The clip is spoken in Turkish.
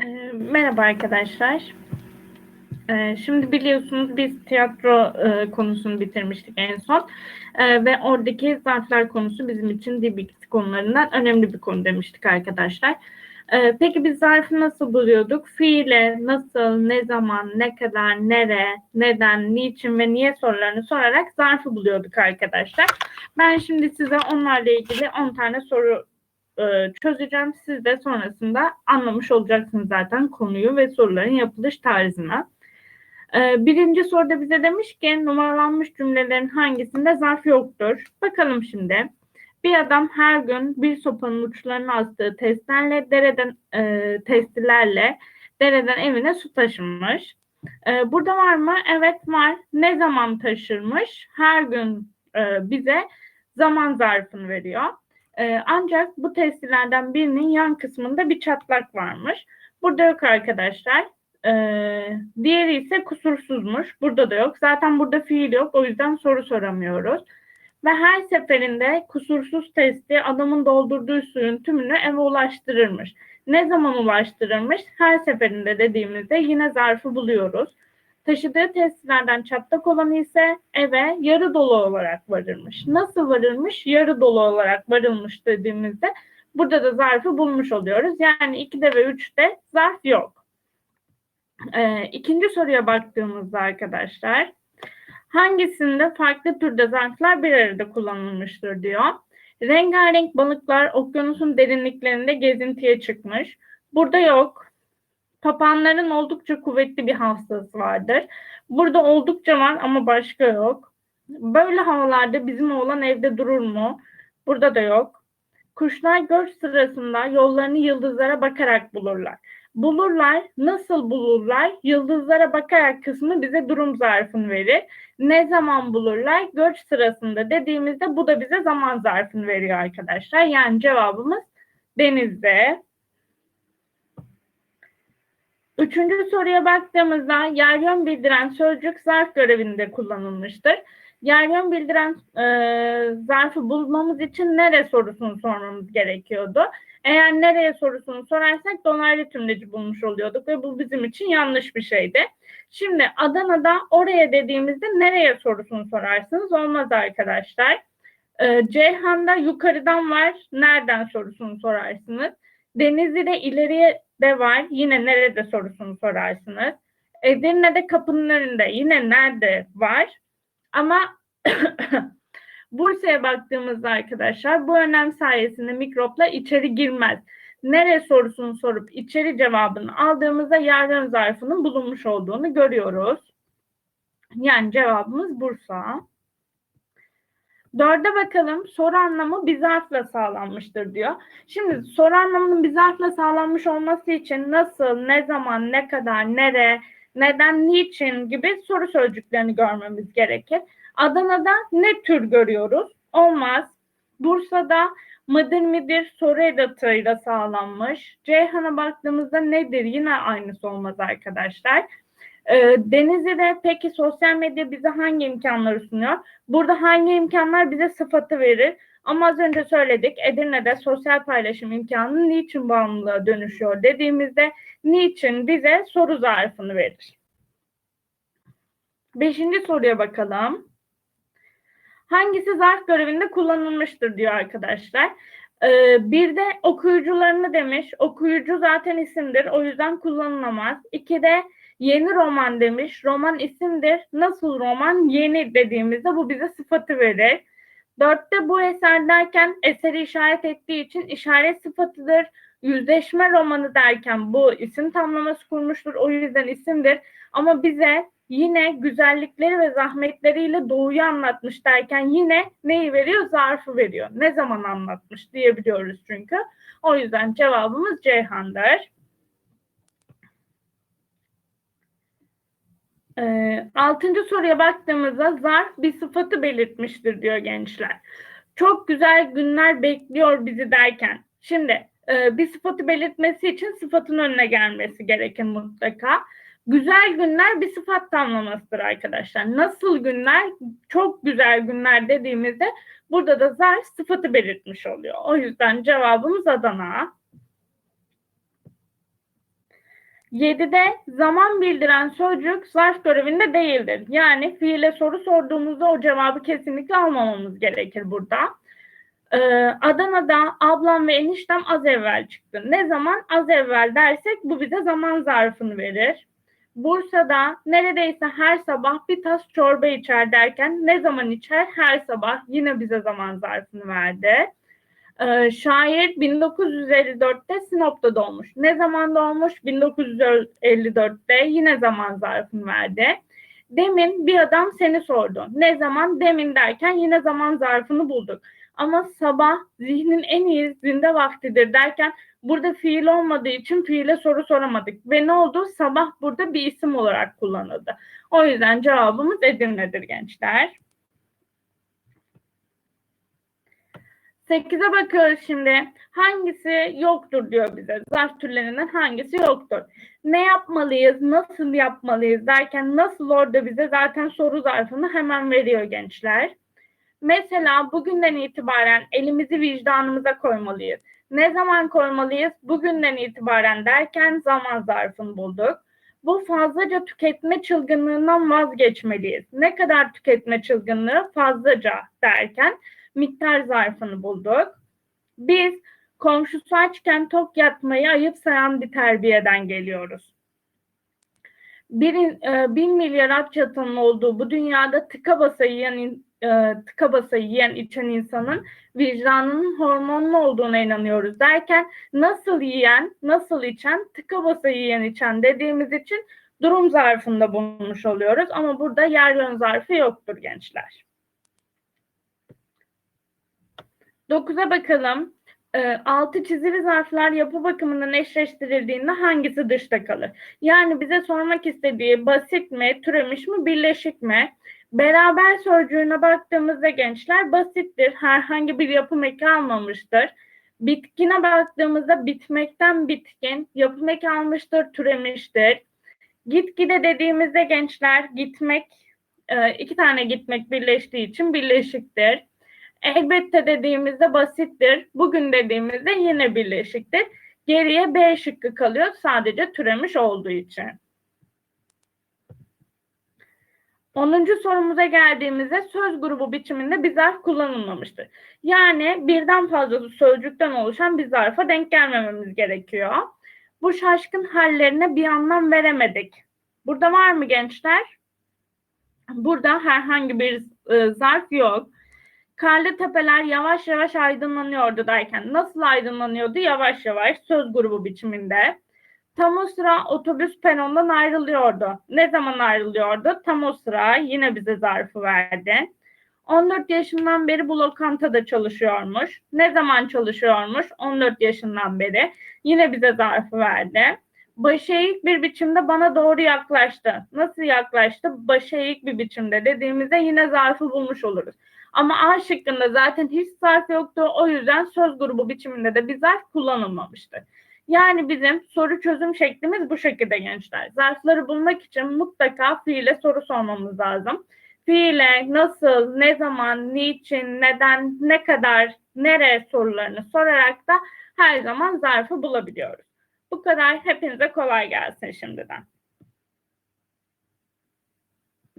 Ee, Merhaba arkadaşlar. Ee, Şimdi biliyorsunuz biz tiyatro e, konusunu bitirmiştik en son Ee, ve oradaki zarflar konusu bizim için dil konularından önemli bir konu demiştik arkadaşlar. Peki biz zarfı nasıl buluyorduk? Fiile, nasıl, ne zaman, ne kadar, nere, neden, niçin ve niye sorularını sorarak zarfı buluyorduk arkadaşlar. Ben şimdi size onlarla ilgili 10 tane soru e, çözeceğim. Siz de sonrasında anlamış olacaksınız zaten konuyu ve soruların yapılış tarzını. E, birinci soruda bize demiş ki numaralanmış cümlelerin hangisinde zarf yoktur? Bakalım şimdi. Bir adam her gün bir sopanın uçlarına astığı testlerle dereden e, testilerle dereden evine su taşımış. E, burada var mı? Evet var. Ne zaman taşırmış? Her gün e, bize zaman zarfını veriyor. Ee, ancak bu testilerden birinin yan kısmında bir çatlak varmış. Burada yok arkadaşlar. Ee, diğeri ise kusursuzmuş. Burada da yok. Zaten burada fiil yok. O yüzden soru soramıyoruz. Ve her seferinde kusursuz testi adamın doldurduğu suyun tümünü eve ulaştırırmış. Ne zaman ulaştırırmış? Her seferinde dediğimizde yine zarfı buluyoruz. Taşıdığı testilerden çatlak olanı ise eve yarı dolu olarak varırmış. Nasıl varırmış? Yarı dolu olarak varılmış dediğimizde burada da zarfı bulmuş oluyoruz. Yani 2'de ve 3'te zarf yok. Ee, ikinci soruya baktığımızda arkadaşlar hangisinde farklı türde zarflar bir arada kullanılmıştır diyor. Rengarenk balıklar okyanusun derinliklerinde gezintiye çıkmış. Burada yok. Papağanların oldukça kuvvetli bir hafızası vardır. Burada oldukça var ama başka yok. Böyle havalarda bizim oğlan evde durur mu? Burada da yok. Kuşlar göç sırasında yollarını yıldızlara bakarak bulurlar. Bulurlar, nasıl bulurlar? Yıldızlara bakarak kısmı bize durum zarfını verir. Ne zaman bulurlar? Göç sırasında dediğimizde bu da bize zaman zarfını veriyor arkadaşlar. Yani cevabımız denizde. Üçüncü soruya baktığımızda yer yön bildiren sözcük zarf görevinde kullanılmıştır. Yer yön bildiren e, zarfı bulmamız için nere sorusunu sormamız gerekiyordu. Eğer nereye sorusunu sorarsak dolaylı tümleci bulmuş oluyorduk ve bu bizim için yanlış bir şeydi. Şimdi Adana'da oraya dediğimizde nereye sorusunu sorarsınız olmaz arkadaşlar. E, Ceyhan'da yukarıdan var nereden sorusunu sorarsınız. Denizli'de ileriye de var. Yine nerede sorusunu sorarsınız. Edirne'de kapının önünde yine nerede var. Ama Bursa'ya baktığımızda arkadaşlar bu önem sayesinde mikropla içeri girmez. Nere sorusunu sorup içeri cevabını aldığımızda yardım zarfının bulunmuş olduğunu görüyoruz. Yani cevabımız Bursa. Dörde bakalım soru anlamı bir zarfla sağlanmıştır diyor. Şimdi soru anlamının bir zarfla sağlanmış olması için nasıl, ne zaman, ne kadar, nere, neden, niçin gibi soru sözcüklerini görmemiz gerekir. Adana'da ne tür görüyoruz? Olmaz. Bursa'da mıdır midir soru edatıyla sağlanmış. Ceyhan'a baktığımızda nedir? Yine aynısı olmaz arkadaşlar. Ee, Denizli'de peki sosyal medya bize hangi imkanları sunuyor? Burada hangi imkanlar bize sıfatı verir? Ama az önce söyledik Edirne'de sosyal paylaşım imkanı niçin bağımlılığa dönüşüyor dediğimizde niçin bize soru zarfını verir. Beşinci soruya bakalım. Hangisi zarf görevinde kullanılmıştır diyor arkadaşlar. Ee, bir de okuyucularını demiş. Okuyucu zaten isimdir. O yüzden kullanılamaz. İki de Yeni roman demiş. Roman isimdir. Nasıl roman? Yeni dediğimizde bu bize sıfatı verir. Dörtte bu eser derken eseri işaret ettiği için işaret sıfatıdır. Yüzleşme romanı derken bu isim tamlaması kurmuştur. O yüzden isimdir. Ama bize yine güzellikleri ve zahmetleriyle doğuyu anlatmış derken yine neyi veriyor? Zarfı veriyor. Ne zaman anlatmış diyebiliyoruz çünkü. O yüzden cevabımız Ceyhan'dır. E, altıncı soruya baktığımızda zarf bir sıfatı belirtmiştir diyor gençler. Çok güzel günler bekliyor bizi derken. Şimdi e, bir sıfatı belirtmesi için sıfatın önüne gelmesi gerekir mutlaka. Güzel günler bir sıfat tamlamasıdır arkadaşlar. Nasıl günler? Çok güzel günler dediğimizde burada da zarf sıfatı belirtmiş oluyor. O yüzden cevabımız Adana. 7'de zaman bildiren sözcük zarf görevinde değildir. Yani fiile soru sorduğumuzda o cevabı kesinlikle almamamız gerekir burada. Ee, Adana'da ablam ve eniştem az evvel çıktı. Ne zaman az evvel dersek bu bize zaman zarfını verir. Bursa'da neredeyse her sabah bir tas çorba içer derken ne zaman içer? Her sabah yine bize zaman zarfını verdi. Ee, şair 1954'te Sinop'ta doğmuş. Ne zaman doğmuş? 1954'te yine zaman zarfını verdi. Demin bir adam seni sordu. Ne zaman? Demin derken yine zaman zarfını bulduk. Ama sabah zihnin en iyi zinde vaktidir derken burada fiil olmadığı için fiile soru soramadık. Ve ne oldu? Sabah burada bir isim olarak kullanıldı. O yüzden cevabımız Edirne'dir gençler. 8'e bakıyoruz şimdi. Hangisi yoktur diyor bize. Zarf türlerinden hangisi yoktur? Ne yapmalıyız, nasıl yapmalıyız derken nasıl orada bize zaten soru zarfını hemen veriyor gençler. Mesela bugünden itibaren elimizi vicdanımıza koymalıyız. Ne zaman koymalıyız? Bugünden itibaren derken zaman zarfını bulduk. Bu fazlaca tüketme çılgınlığından vazgeçmeliyiz. Ne kadar tüketme çılgınlığı? Fazlaca derken miktar zarfını bulduk. Biz komşusu açken tok yatmayı ayıp sayan bir terbiyeden geliyoruz. Bir, e, bin milyar aç olduğu bu dünyada tıka basa yiyen, e, tıka basa yiyen içen insanın vicdanının hormonlu olduğuna inanıyoruz derken nasıl yiyen, nasıl içen, tıka basa yiyen içen dediğimiz için durum zarfında bulmuş oluyoruz. Ama burada yer yön zarfı yoktur gençler. 9'a bakalım. E, altı çizili zarflar yapı bakımından eşleştirildiğinde hangisi dışta kalır? Yani bize sormak istediği basit mi, türemiş mi, birleşik mi? Beraber sözcüğüne baktığımızda gençler basittir. Herhangi bir yapım eki almamıştır. Bitkine baktığımızda bitmekten bitkin, yapım eki almıştır, türemiştir. Gitgide dediğimizde gençler gitmek, e, iki tane gitmek birleştiği için birleşiktir. Elbette dediğimizde basittir. Bugün dediğimizde yine birleşiktir. Geriye B şıkkı kalıyor sadece türemiş olduğu için. 10. sorumuza geldiğimizde söz grubu biçiminde bir zarf kullanılmamıştır. Yani birden fazla sözcükten oluşan bir zarfa denk gelmememiz gerekiyor. Bu şaşkın hallerine bir anlam veremedik. Burada var mı gençler? Burada herhangi bir e, zarf yok. Karlı tepeler yavaş yavaş aydınlanıyordu derken nasıl aydınlanıyordu? Yavaş yavaş söz grubu biçiminde. Tam o sıra otobüs perondan ayrılıyordu. Ne zaman ayrılıyordu? Tam o sıra yine bize zarfı verdi. 14 yaşından beri bu lokantada çalışıyormuş. Ne zaman çalışıyormuş? 14 yaşından beri. Yine bize zarfı verdi. Başı eğik bir biçimde bana doğru yaklaştı. Nasıl yaklaştı? Başı eğik bir biçimde dediğimizde yine zarfı bulmuş oluruz. Ama A şıkkında zaten hiç zarf yoktu. O yüzden söz grubu biçiminde de bir zarf kullanılmamıştır. Yani bizim soru çözüm şeklimiz bu şekilde gençler. Zarfları bulmak için mutlaka fiile soru sormamız lazım. Fiile nasıl, ne zaman, niçin, neden, ne kadar, nere sorularını sorarak da her zaman zarfı bulabiliyoruz. Bu kadar. Hepinize kolay gelsin şimdiden.